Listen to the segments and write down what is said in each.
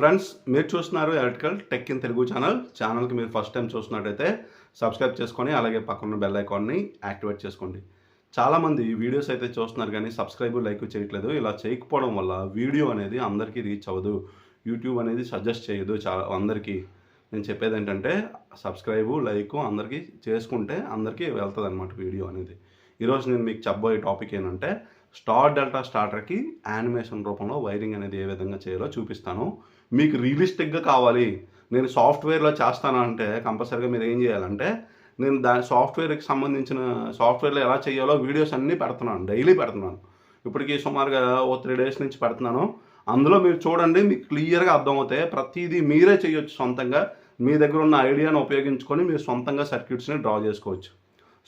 Friends మీరు చూస్తున్నారు electrical tech in Telugu channel. ఛానల్కి మీరు ఫస్ట్ టైం చూస్తున్నట్టయితే సబ్స్క్రైబ్ చేసుకొని అలాగే పక్కన బెల్ ఐకాన్ని యాక్టివేట్ చేసుకోండి. చాలామంది వీడియోస్ అయితే చూస్తున్నారు కానీ సబ్స్క్రైబ్ లైక్ చేయట్లేదు. ఇలా చేయకపోవడం వల్ల వీడియో అనేది అందరికీ రీచ్ అవ్వదు. యూట్యూబ్ అనేది సజెస్ట్ చేయదు చాలా అందరికీ. నేను చెప్పేది ఏంటంటే సబ్స్క్రైబ్ లైక్ అందరికీ చేసుకుంటే అందరికీ వెళ్తుంది అనమాట వీడియో అనేది. ఈరోజు నేను మీకు చెప్పబోయే టాపిక్ ఏంటంటే స్టార్ డెల్టా స్టార్టర్కి యానిమేషన్ రూపంలో వైరింగ్ అనేది ఏ విధంగా చేయాలో చూపిస్తాను. మీకు రియలిస్టిక్గా కావాలి. నేను సాఫ్ట్వేర్లో చేస్తాను అంటే కంపల్సరీగా మీరు ఏం చేయాలంటే నేను దాని సాఫ్ట్వేర్కి సంబంధించిన సాఫ్ట్వేర్లో ఎలా చేయాలో వీడియోస్ అన్నీ పెడుతున్నాను. డైలీ పెడుతున్నాను. ఇప్పటికీ సుమారుగా ఓ త్రీ డేస్ నుంచి పెడుతున్నాను. అందులో మీరు చూడండి మీకు క్లియర్గా అర్థమవుతాయి ప్రతిదీ మీరే చేయొచ్చు సొంతంగా. మీ దగ్గర ఉన్న ఐడియాను ఉపయోగించుకొని మీరు సొంతంగా సర్క్యూట్స్ని డ్రా చేసుకోవచ్చు.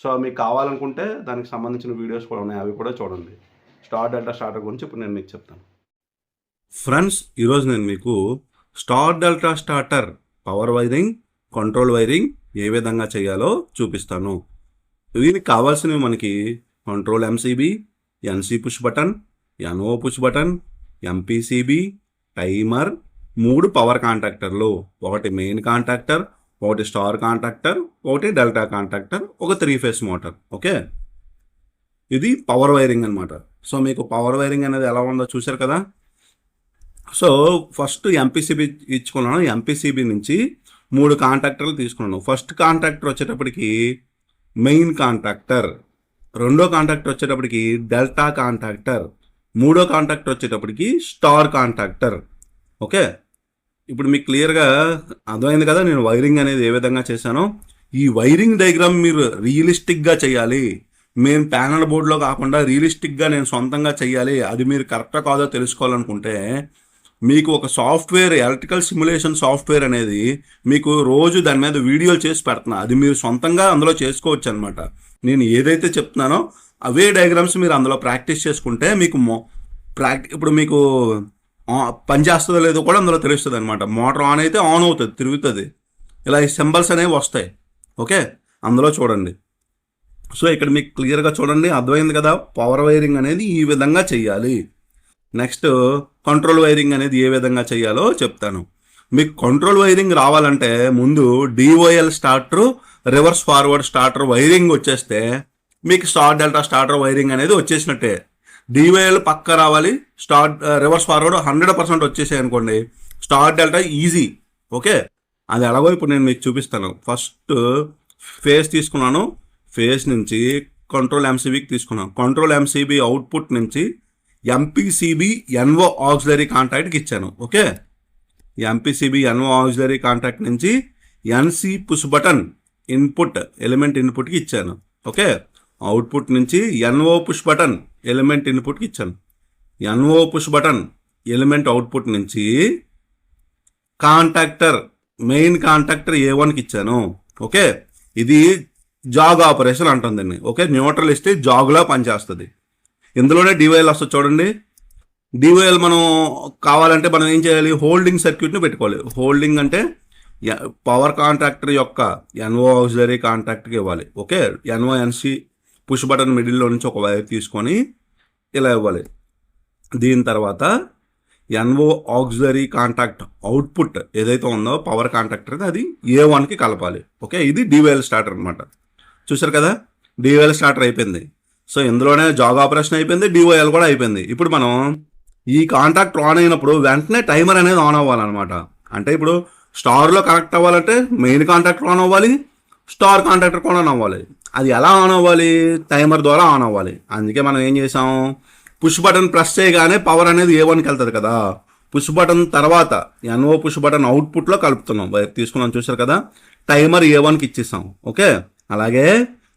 సో మీకు కావాలనుకుంటే దానికి సంబంధించిన వీడియోస్ కూడా ఉన్నాయి. అవి కూడా చూడండి. స్టార్ డెల్టా స్టార్టర్ గురించి ఇప్పుడు నేను మీకు చెప్తాను. ఫ్రెండ్స్ ఈరోజు నేను మీకు star delta starter power wiring control wiring ఏ విధంగా చేయాలో చూపిస్తాను. దీనికి కావాల్సినవి మనకి control MCB NC push button NO push button MPCB timer మూడు పవర్ కాంటాక్టర్లు ఒకటి మెయిన్ కాంటాక్టర్ ఒకటి స్టార్ కాంటాక్టర్ ఒకటి డెల్టా కాంటాక్టర్ ఒక త్రీ ఫేస్ మోటార్ ఓకే ఇది పవర్ వైరింగ్ అనమాట సో మీకు పవర్ వైరింగ్ అనేది ఎలా ఉందో చూశారు కదా? సో ఫస్ట్ ఎంపీసీబీ ఇచ్చుకున్నాను. ఎంపీసీబీ నుంచి మూడు కాంట్రాక్టర్లు తీసుకున్నాను. ఫస్ట్ కాంట్రాక్టర్ వచ్చేటప్పటికి మెయిన్ కాంట్రాక్టర్ రెండో కాంట్రాక్టర్ వచ్చేటప్పటికి డెల్టా కాంట్రాక్టర్ మూడో కాంట్రాక్టర్ వచ్చేటప్పటికి స్టార్ కాంట్రాక్టర్ ఓకే? ఇప్పుడు మీకు క్లియర్గా అర్థమైంది కదా నేను వైరింగ్ అనేది ఏ విధంగా చేశానో? ఈ వైరింగ్ డయాగ్రామ్ మీరు రియలిస్టిక్గా చేయాలి. మేము ప్యానల్ బోర్డులో కాకుండా రియలిస్టిక్గా నేను సొంతంగా చేయాలి అది మీరు కరెక్టా కాదో తెలుసుకోవాలనుకుంటే మీకు ఒక సాఫ్ట్వేర్ ఎలక్ట్రికల్ సిమ్యులేషన్ సాఫ్ట్వేర్ అనేది మీకు రోజు దాని మీద వీడియోలు చేసి పెడుతున్నా. అది మీరు సొంతంగా అందులో చేసుకోవచ్చు అనమాట నేను ఏదైతే చెప్తున్నానో అవే డయాగ్రామ్స్ మీరు అందులో ప్రాక్టీస్ చేసుకుంటే మీకు మో ప్రాక్ ఇప్పుడు మీకు పని చేస్తుందో లేదో కూడా అందులో తెలుస్తుంది అనమాట మోటార్ ఆన్ అయితే ఆన్ అవుతుంది తిరుగుతుంది. ఇలా ఈ సింబల్స్ అనేవి వస్తాయి. ఓకే? అందులో చూడండి. సో ఇక్కడ మీకు క్లియర్గా చూడండి అర్థమైంది కదా? పవర్ వైరింగ్ అనేది ఈ విధంగా చేయాలి నెక్స్ట్ కంట్రోల్ వైరింగ్ అనేది ఏ విధంగా చేయాలో చెప్తాను. మీకు కంట్రోల్ వైరింగ్ రావాలంటే ముందు DOL starter reverse forward starter wiring వచ్చేస్తే మీకు స్టార్ డెల్టా స్టార్టర్ వైరింగ్ అనేది వచ్చేసినట్టే. డివైఎల్ పక్క రావాలి star reverse forward hundred percent వచ్చేసాయి అనుకోండి స్టార్ డెల్టా ఈజీ ఓకే అది ఎలాగో ఇప్పుడు నేను మీకు చూపిస్తాను. ఫస్ట్ ఫేస్ తీసుకున్నాను. ఫేస్ నుంచి కంట్రోల్ ఎంసీబీకి తీసుకున్నాను కంట్రోల్ ఎంసీబీ అవుట్పుట్ నుంచి ఎంపీసీబీ ఎన్ఓ ఆక్సిలరీ కాంటాక్ట్కి ఇచ్చాను. Okay? MPCB NO auxiliary contact నుంచి NC push button input element ఇన్పుట్కి ఇచ్చాను. ఓకే? అవుట్పుట్ నుంచి ఎన్ఓ పుష్ బటన్ ఎలిమెంట్ ఇన్పుట్కి ఇచ్చాను. NO push button element output నుంచి కాంటాక్టర్ మెయిన్ కాంటాక్టర్ ఏ వన్కి ఇచ్చాను. ఓకే? ఇది జాగ్ ఆపరేషన్ అంటుంది దీన్ని. ఓకే? న్యూట్రల్ ఇస్తే జాగ్లా పనిచేస్తుంది. ఇందులోనే డివైఎల్ వస్తుంది చూడండి. డివైఎల్ మనం కావాలంటే మనం ఏం చేయాలి? హోల్డింగ్ సర్క్యూట్ని పెట్టుకోవాలి. హోల్డింగ్ అంటే పవర్ కాంట్రాక్టర్ యొక్క ఎన్ఓ ఆక్సిలరీ కాంట్రాక్ట్కి ఇవ్వాలి. Okay? NO NC push button మిడిల్లో నుంచి ఒక వైర్ తీసుకొని ఇలా ఇవ్వాలి. దీని తర్వాత ఎన్ఓ ఆక్సిలరీ కాంటాక్ట్ అవుట్పుట్ ఏదైతే ఉందో పవర్ కాంటాక్టర్ అది ఏ వన్కి కలపాలి. ఓకే? ఇది డివైఎల్ స్టార్టర్ అనమాట చూసారు కదా? డిఓఎల్ స్టార్టర్ అయిపోయింది. సో ఇందులోనే జాగ్ ఆపరేషన్ అయిపోయింది డిఓఎల్ కూడా అయిపోయింది. ఇప్పుడు మనం ఈ కాంటాక్ట్ ఆన్ అయినప్పుడు వెంటనే టైమర్ అనేది ఆన్ అవ్వాలన్నమాట. అంటే ఇప్పుడు స్టార్లో కనెక్ట్ అవ్వాలంటే మెయిన్ కాంటాక్టర్ ఆన్ అవ్వాలి స్టార్ కాంటాక్టర్ కూడా ఆన్ అవ్వాలి. అది ఎలా ఆన్ అవ్వాలి? టైమర్ ద్వారా ఆన్ అవ్వాలి. అందుకే మనం ఏం చేసాం? పుష్ బటన్ ప్రెస్ చేయగానే పవర్ అనేది ఏ వన్కి వెళ్తుంది కదా. పుష్ బటన్ తర్వాత ఎన్ఓ పుష్ బటన్ అవుట్పుట్లో కలుపుతున్నాం. తీసుకున్నాం చూసారు కదా? టైమర్ ఏ వన్కి ఇచ్చేసాం. ఓకే అలాగే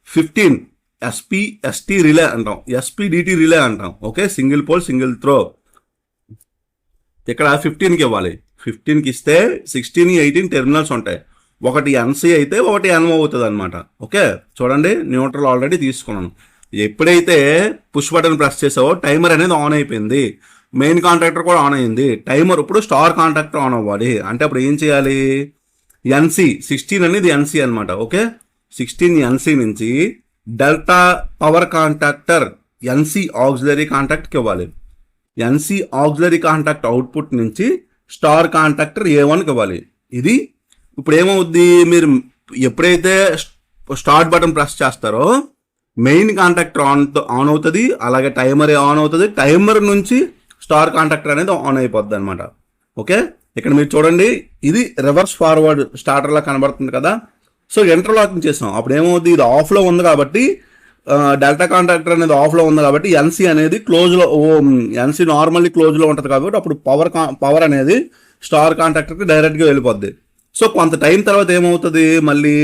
ఫిఫ్టీన్ ఎస్పీ ఎస్టీ రిలే అంటాం. ఎస్పీ డిటి రిలే అంటాం. Okay? Single pole single throw ఇక్కడ ఫిఫ్టీన్కి ఇవ్వాలి. ఫిఫ్టీన్కి ఇస్తే సిక్స్టీన్ ఎయిటీన్ టెర్మినల్స్ ఉంటాయి. ఒకటి ఎన్సీ అయితే ఒకటి ఎన్ఓ అవుతుంది అనమాట ఓకే? చూడండి న్యూట్రల్ ఆల్రెడీ తీసుకున్నాను. ఎప్పుడైతే పుష్ బటన్ ప్రెస్ చేసావో టైమర్ అనేది ఆన్ అయిపోయింది. మెయిన్ కాంట్రాక్టర్ కూడా ఆన్ అయింది. టైమర్ ఇప్పుడు స్టార్ కాంట్రాక్టర్ ఆన్ అవ్వాలి. అంటే అప్పుడు ఏం చేయాలి? ఎన్సీ సిక్స్టీన్ అనేది ఎన్సీ అనమాట ఓకే? సిక్స్టీన్ ఎన్సీ నుంచి delta power contractor NC auxiliary కాంటాక్ట్కి ఇవ్వాలి. ఎన్సీ ఆక్సిలరీ కాంటాక్ట్ అవుట్పుట్ నుంచి స్టార్ కాంటాక్టర్ ఏ వన్కి ఇవ్వాలి. ఇది ఇప్పుడు ఏమవుద్ది? మీరు ఎప్పుడైతే స్టార్ట్ బటన్ ప్రెస్ చేస్తారో మెయిన్ కాంటాక్టర్ ఆన్ ఆన్ అవుతుంది అలాగే టైమర్ ఆన్ అవుతుంది టైమర్ నుంచి స్టార్ కాంటాక్టర్ అనేది ఆన్ అయిపోద్ది అనమాట ఓకే? ఇక్కడ మీరు చూడండి ఇది రివర్స్ ఫార్వర్డ్ స్టార్టర్లా కనబడుతుంది కదా. సో ఇంటర్లాకింగ్ చేసాం అప్పుడు ఏమవుతుంది ఇది ఆఫ్లో ఉంది కాబట్టి డెల్టా కాంట్రాక్టర్ అనేది ఆఫ్లో ఉంది కాబట్టి ఎన్సీ అనేది క్లోజ్లో ఓ ఎన్సీ నార్మల్లీ క్లోజ్లో ఉంటుంది కాబట్టి అప్పుడు పవర్ పవర్ అనేది స్టార్ కాంట్రాక్టర్కి డైరెక్ట్గా వెళ్ళిపోద్ది. సో కొంత టైం తర్వాత ఏమవుతుంది? మళ్ళీ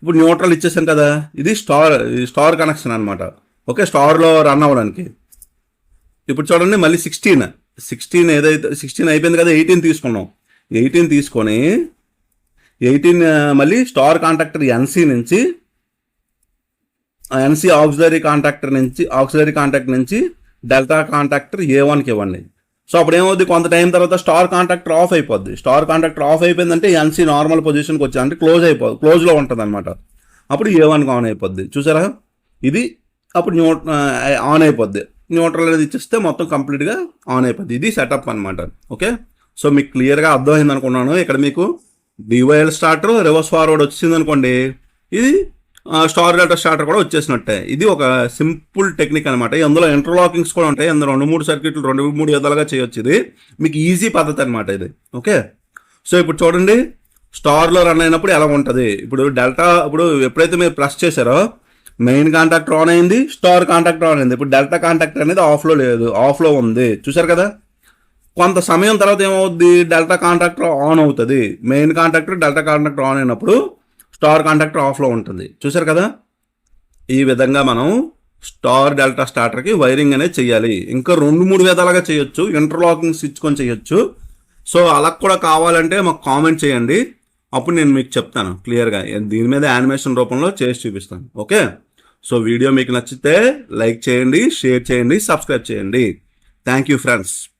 ఇప్పుడు న్యూట్రల్ ఇచ్చేసాం కదా. ఇది స్టార్ స్టార్ కనెక్షన్ అనమాట ఓకే స్టార్లో రన్ అవ్వడానికి. ఇప్పుడు చూడండి మళ్ళీ సిక్స్టీన్ సిక్స్టీన్ ఏదైతే సిక్స్టీన్ అయిపోయింది కదా ఎయిటీన్ తీసుకున్నాం. ఎయిటీన్ తీసుకొని ఎయిటీన్ మళ్ళీ స్టార్ కాంట్రాక్టర్ ఎన్సీ నుంచి ఎన్సీ ఆక్సిలరీ కాంట్రాక్టర్ నుంచి ఆక్సిలరీ కాంట్రాక్ట్ నుంచి డెల్టా కాంట్రాక్టర్ ఏ వన్కి ఇవ్వండి. సో అప్పుడు ఏమవుద్ది కొంత టైం తర్వాత స్టార్ కాంట్రాక్టర్ ఆఫ్ అయిపోద్ది. స్టార్ కాంట్రాక్టర్ ఆఫ్ అయిపోయిందంటే ఎన్సీ నార్మల్ పొజిషన్కి వచ్చి అంటే క్లోజ్ అయిపోదు క్లోజ్లో ఉంటుంది అనమాట అప్పుడు ఏ వన్కి ఆన్ అయిపోద్ది. చూసారా? ఇది అప్పుడు న్యూ ఆన్ అయిపోద్ది. న్యూట్రల్ అనేది ఇచ్చేస్తే మొత్తం కంప్లీట్గా ఆన్ అయిపోద్ది. ఇది సెటప్ అనమాట ఓకే? సో మీకు క్లియర్గా అర్థమైంది అనుకున్నాను ఇక్కడ మీకు డివైఎల్ స్టార్టర్ రివర్స్ ఫార్వర్డ్ వచ్చింది అనుకోండి ఇది స్టార్ డేటా స్టార్టర్ కూడా వచ్చేసినట్టే. ఇది ఒక సింపుల్ టెక్నిక్ అనమాట అందులో ఇంటర్లాకింగ్స్ కూడా ఉంటాయి. అందులో రెండు మూడు సర్క్యూట్లు రెండు మూడు విధాలుగా చేయొచ్చు ఇది. మీకు ఈజీ పద్ధతి అనమాట ఇది. ఓకే? సో ఇప్పుడు చూడండి. స్టార్లో రన్ అయినప్పుడు ఎలా ఉంటుంది? ఇప్పుడు డెల్టా ఇప్పుడు ఎప్పుడైతే మీరు ప్రెస్ చేశారో మెయిన్ కాంటాక్ట్ ఆన్ అయింది స్టార్ కాంటాక్ట్ ఆన్ అయింది. ఇప్పుడు డెల్టా కాంటాక్ట్ అనేది ఆఫ్లో లేదు. ఆఫ్లో ఉంది. చూసారు కదా? కొంత సమయం తర్వాత ఏమవుద్ది? డెల్టా కాంట్రాక్టర్ ఆన్ అవుతుంది. Main contractor delta contractor on అయినప్పుడు స్టార్ కాంట్రాక్టర్ ఆఫ్లో ఉంటుంది. చూసారు కదా? ఈ విధంగా మనం స్టార్ డెల్టా స్టార్టర్కి వైరింగ్ అనేది చేయాలి ఇంకా రెండు మూడు విధాలుగా చేయొచ్చు. ఇంటర్లాకింగ్ ఇచ్చుకొని చేయొచ్చు. సో అలా కూడా కావాలంటే మాకు కామెంట్ చేయండి. అప్పుడు నేను మీకు చెప్తాను క్లియర్గా. దీని మీద యానిమేషన్ రూపంలో చేసి చూపిస్తాను. ఓకే? సో వీడియో మీకు నచ్చితే లైక్ చేయండి షేర్ చేయండి సబ్స్క్రైబ్ చేయండి. Thank you friends.